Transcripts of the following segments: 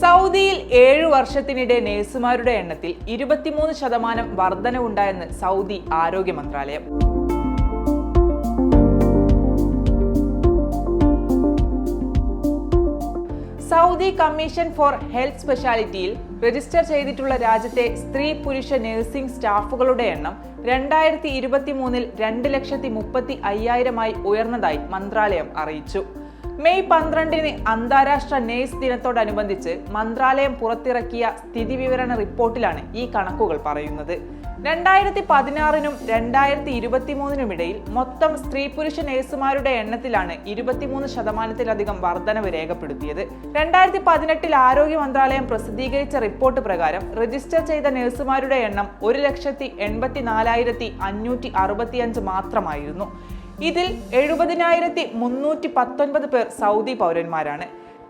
സൗദിയിൽ ഏഴു വർഷത്തിനിടെ നഴ്സുമാരുടെ എണ്ണത്തിൽ ഇരുപത്തിമൂന്ന് ശതമാനം വർധനവുണ്ടായെന്ന് സൗദി ആരോഗ്യ മന്ത്രാലയം. സൗദി കമ്മീഷൻ ഫോർ ഹെൽത്ത് സ്പെഷ്യാലിറ്റിയിൽ രജിസ്റ്റർ ചെയ്തിട്ടുള്ള രാജ്യത്തെ സ്ത്രീ പുരുഷ നഴ്സിംഗ് സ്റ്റാഫുകളുടെ എണ്ണം രണ്ടായിരത്തി ഇരുപത്തി മൂന്നിൽ രണ്ട് ലക്ഷത്തി മുപ്പത്തി അയ്യായിരമായി ഉയർന്നതായി മന്ത്രാലയം അറിയിച്ചു. മെയ് പന്ത്രണ്ടിന് അന്താരാഷ്ട്ര നേഴ്സ് ദിനത്തോടനുബന്ധിച്ച് മന്ത്രാലയം പുറത്തിറക്കിയ സ്ഥിതിവിവരണ റിപ്പോർട്ടിലാണ് ഈ കണക്കുകൾ പറയുന്നത്. രണ്ടായിരത്തി പതിനാറിനും രണ്ടായിരത്തി ഇരുപത്തിമൂന്നിനും ഇടയിൽ മൊത്തം സ്ത്രീ പുരുഷ നഴ്സുമാരുടെ എണ്ണത്തിലാണ് ഇരുപത്തിമൂന്ന് ശതമാനത്തിലധികം വർധനവ് രേഖപ്പെടുത്തിയത്. രണ്ടായിരത്തി പതിനെട്ടിൽ ആരോഗ്യ മന്ത്രാലയം പ്രസിദ്ധീകരിച്ച റിപ്പോർട്ട് പ്രകാരം രജിസ്റ്റർ ചെയ്ത നഴ്സുമാരുടെ എണ്ണം ഒരു ലക്ഷത്തി എൺപത്തി നാലായിരത്തി അഞ്ഞൂറ്റി അറുപത്തിയഞ്ച് മാത്രമായിരുന്നു. ഇതിൽ എഴുപതിനായിരത്തി മുന്നൂറ്റി പത്തൊൻപത് പേർ സൗദി പൗരന്മാരാണ്.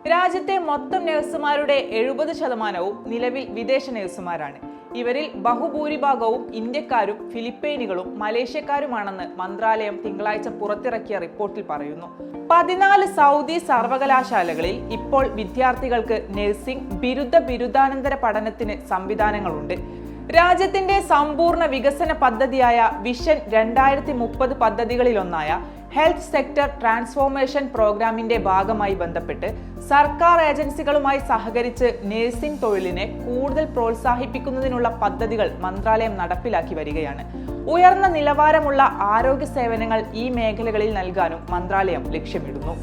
രാജ്യത്തെ മൊത്തം നഴ്സുമാരുടെ എഴുപത് ശതമാനവും നിലവിൽ വിദേശ നഴ്സുമാരാണ്. ഇവരിൽ ബഹുഭൂരിഭാഗവും ഇന്ത്യക്കാരും ഫിലിപ്പൈനുകളും മലേഷ്യക്കാരുമാണെന്ന് മന്ത്രാലയം തിങ്കളാഴ്ച പുറത്തിറക്കിയ റിപ്പോർട്ടിൽ പറയുന്നു. പതിനാല് സൗദി സർവകലാശാലകളിൽ ഇപ്പോൾ വിദ്യാർത്ഥികൾക്ക് നഴ്സിംഗ് ബിരുദ ബിരുദാനന്തര പഠനത്തിന് സംവിധാനങ്ങളുണ്ട്. രാജ്യത്തിന്റെ സമ്പൂർണ വികസന പദ്ധതിയായ വിഷൻ രണ്ടായിരത്തി മുപ്പത് പദ്ധതികളിലൊന്നായ ഹെൽത്ത് സെക്ടർ ട്രാൻസ്ഫോർമേഷൻ പ്രോഗ്രാമിന്റെ ഭാഗമായി ബന്ധപ്പെട്ട് സർക്കാർ ഏജൻസികളുമായി സഹകരിച്ച് നഴ്സിംഗ് തൊഴിലിനെ കൂടുതൽ പ്രോത്സാഹിപ്പിക്കുന്നതിനുള്ള പദ്ധതികൾ മന്ത്രാലയം നടപ്പിലാക്കി വരികയാണ്. ഉയർന്ന നിലവാരമുള്ള ആരോഗ്യ സേവനങ്ങൾ ഈ മേഖലകളിൽ നൽകാനും മന്ത്രാലയം ലക്ഷ്യമിടുന്നു.